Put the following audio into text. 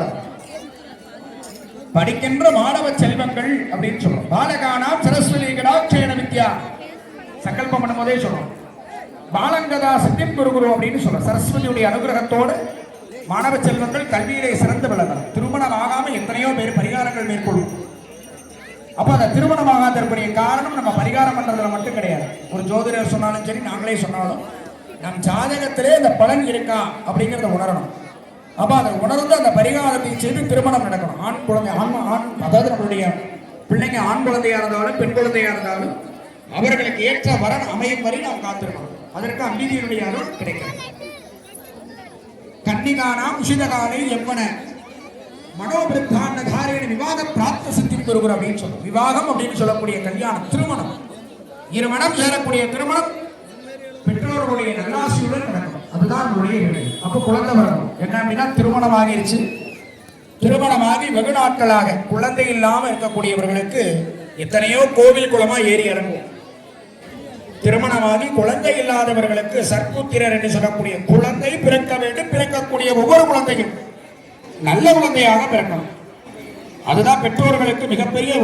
இருக்கும் படிக்கின்ற மாணவ செல்வங்கள் அப்படின்னு சொல்றோம். பாலகானா சரஸ்வதி கடாட்சேன வித்யா சங்கல்பம் பண்ணும்போதே சொல்றோம். பாலங்கதா சத்தியம் குருகுரு அப்படின்னு சொல்றோம். சரஸ்வதியுடைய அனுகிரகத்தோடு மாணவ செல்வங்கள் கல்வியிலே சிறந்து விளங்கணும். திருமணம் ஆகாம எத்தனையோ பேர் பரிகாரங்கள் மேற்கொள்ளும் அப்ப அந்த திருமணம் ஆகாதற்குரிய காரணம் நம்ம பரிகாரம் பண்றதுல மட்டும் கிடையாது. ஒரு ஜோதிடர் சொன்னாலும் சரி நாங்களே சொன்னாலும் நம் ஜாதகத்திலே இந்த பலன் இருக்கா அப்படிங்கிறத உணரணும். அப்ப அதை உணர்ந்து அந்த பரிகாரத்தை செய்து திருமணம் நடக்கணும். ஆண் குழந்தை ஆண் ஆண் அதாவது நம்மளுடைய பிள்ளைங்க ஆண் குழந்தையா இருந்தாலும் பெண் குழந்தையா இருந்தாலும் அவர்களுக்கு ஏற்ற வரன் அமையும் வரை நாம் காத்திருக்கணும். அதற்கு அம்பிதியினுடைய அருள் கிடைக்கிறது. கன்னிகானா உஷிதகாலை எவ்வன மனோபிரத்தான தாரியின் விவாக பிராப்த சித்தி பெறுகிற அப்படின்னு சொல்லும் விவாகம் அப்படின்னு சொல்லக்கூடிய கல்யாணம் திருமணம். இருமணம் சேரக்கூடிய திருமணம். பெற்றோர்களுடைய நல்லாசியுடன் நடக்கும். அதுதான் நம்முடைய வேலை குழந்தை வரணும். என்ன அப்படின்னா திருமணம் ஆகிருச்சு திருமணமாகி வெகு நாட்களாக குழந்தை இல்லாமல் இருக்கக்கூடியவர்களுக்கு எத்தனையோ கோவில் குளமா ஏறி இறங்கும் திருமணமாகி குழந்தை இல்லாதவர்களுக்கு சர்க்குத்திரர் என்று சொல்லக்கூடிய குழந்தை பிறக்க வேண்டும் பிறக்கக்கூடிய ஒவ்வொரு குழந்தையும். நல்ல குழந்தையாக பிறக்கணும். அதுதான் பெற்றோர்களுக்கு மிகப்பெரிய